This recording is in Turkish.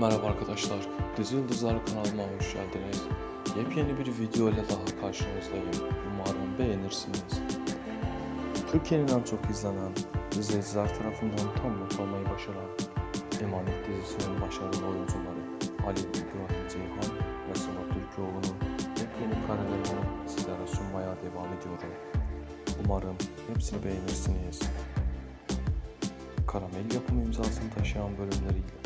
Merhaba arkadaşlar, Dizi Yıldızlar kanalıma hoş geldiniz. Yepyeni bir video ile daha karşınızdayım. Umarım beğenirsiniz. Türkiye'nin en çok izlenen, izleyiciler tarafından tam not almayı başaran Emanet dizisinin başarılı oyuncuları Ali İbrahim Ceyhan ve Sıla Türkoğlu'nun yepyeni karelerini sizlere sunmaya devam ediyorum. Umarım hepsini beğenirsiniz. Karamel yapım imzasını taşıyan bölümleriyle